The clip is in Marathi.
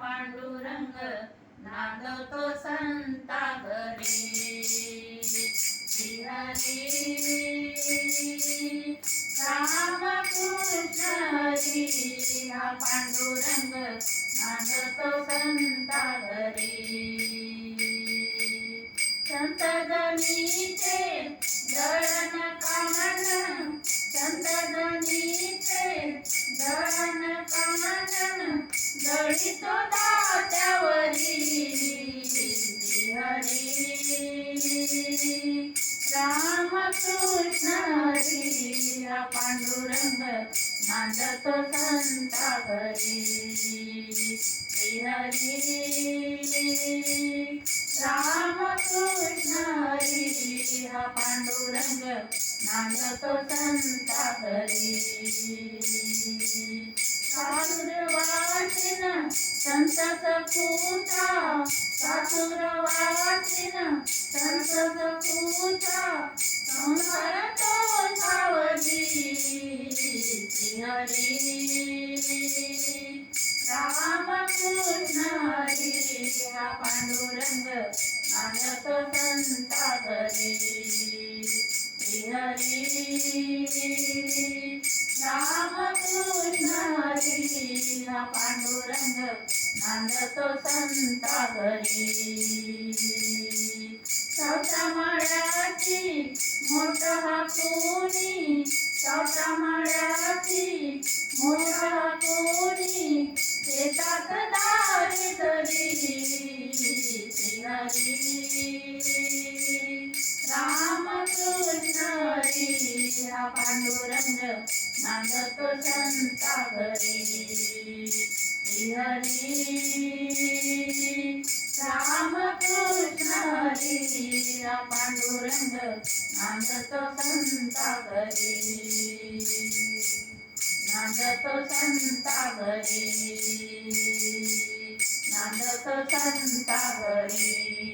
पांडुरंग नांदवतो संता घरी राम कृष्ण हा पांडुरंग नांदवतो संता घरी संत जनीचे दळण कामन जळितो दात्यावरी हरी रामकृष्ण हरी हा पांडुरंग नांदतो संता घरी श्री हरी रामकृष्ण हरी हा पांडुरंग नांदतो संता घरी वाचिन संत सपूता सासुर वाचिन संत सपूता संसार तो सावजी हरी हरी रामकृष्ण हरी हा पांडुरंग नांदतो संता हरी पांडुरंग नांदतो संता घरी चौथा माळ्याची मोठ हा कोणी? चौथा माळ्याची मोठा हा कोणी? शेतात दारी तरी श्री हरी रामकृष्ण हरी हा पांडुरंग नांदतो संता घरी श्री हरी रामकृष्ण हरी पांडुरंग नांदतो संता घरी नांदतो संता घरी नांदतो संता घरी